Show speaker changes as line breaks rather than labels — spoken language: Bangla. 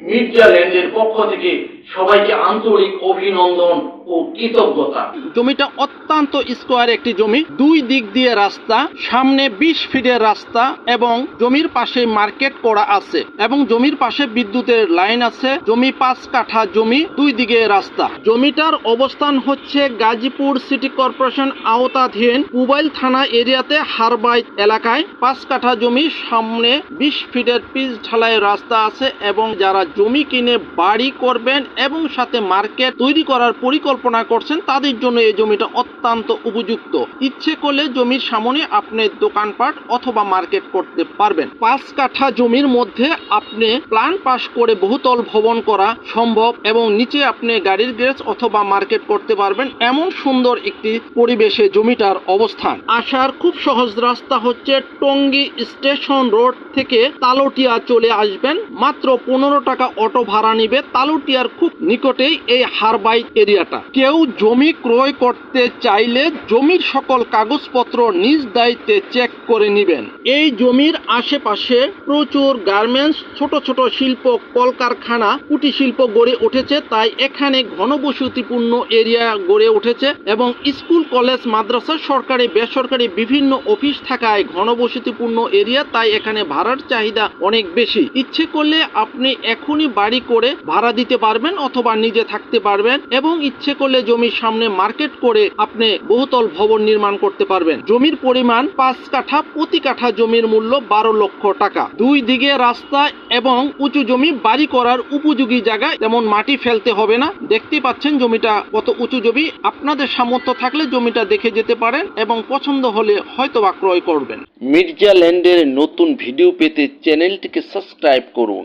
মির্জা ল্যান্ডের পক্ষ থেকে সবাইকে আন্তরিক অভিনন্দন। ও কৃতজ্ঞতা।
জমিটা অত্যন্ত স্কোয়ার একটি জমি। দুই দিক দিয়ে রাস্তা, সামনে বিশ ফিটের রাস্তা এবং জমির পাশে মার্কেট করা আছে এবং জমির পাশে বিদ্যুতের লাইন আছে। জমি পাঁচ কাঠা জমি, দুই দিকে রাস্তা। জমিটার অবস্থান হচ্ছে গাজীপুর সিটি কর্পোরেশন আওতাধীন পুবাইল থানা এরিয়াতে হারবাইত এলাকায়। পাঁচ কাঠা জমি, সামনে বিশ ফিটের পিচ ঢালাই রাস্তা আছে এবং যারা জমি কিনে বাড়ি করবেন এবং সাথে মার্কেট তৈরি করার পরিকল্পনা করছেন, তাদের জন্য এই জমিটা অত্যন্ত উপযুক্ত। ইচ্ছে করলে জমির সামনে আপনি দোকানপাট অথবা মার্কেট করতে পারবেন। পাঁচ কাঠা জমির মধ্যে আপনি প্ল্যান পাস করে বহুতল ভবন করা সম্ভব এবং নিচে আপনি গাড়ির গ্যারেজ অথবা মার্কেট করতে পারবেন এমন সুন্দর একটি পরিবেশে জমিটার অবস্থান। আসার খুব সহজ রাস্তা হচ্ছে টঙ্গী স্টেশন রোড থেকে তালোটিয়া চলে আসবেন। মাত্র পনেরো টাকা অটো ভাড়া নিবে তালোটিয়ার খুব নিকটেই এই হারবাই এরিয়াটা। কেউ জমি ক্রয় করতে চাইলে জমির সকল কাগজপত্র নিজ দায়িত্বে চেক করে নেবেন। এই জমির আশেপাশে প্রচুর গার্মেন্টস ছোট ছোট শিল্প, কলকারখানা, কুটির শিল্প গড়ে উঠেছে, তাই এখানে ঘনবসতিপূর্ণ এরিয়া গড়ে উঠেছে এবং স্কুল, কলেজ, মাদ্রাসা, সরকারি, বেসরকারি বিভিন্ন অফিস থাকায় ঘনবসতিপূর্ণ এরিয়া তাই এখানে ভাড়ার চাহিদা অনেক বেশি। ইচ্ছে করলে আপনি এখনই বাড়ি করে ভাড়া দিতে পারবেন অথবা নিজে থাকতে পারবেন এবং ইচ্ছে করলে জমির সামনে মার্কেট করে আপনি বহুতল ভবন নির্মাণ করতে পারবেন। জমির পরিমাণ পাঁচ কাঠা, প্রতি কাঠা জমির মূল্য বারো লক্ষ টাকা। দুই দিকে রাস্তা এবং উঁচু জমি বাড়ি করার উপযোগী জায়গায় যেমন মাটি ফেলতে হবে না। দেখতে পাচ্ছেন জমিটা কত উঁচু জমি। আপনাদের সামর্থ্য থাকলে জমিটা দেখে যেতে পারেন এবং পছন্দ হলে হয়তো বা ক্রয় করবেন। মির্জা ল্যান্ডের নতুন ভিডিও পেতে চ্যানেলটিকে সাবস্ক্রাইব করুন।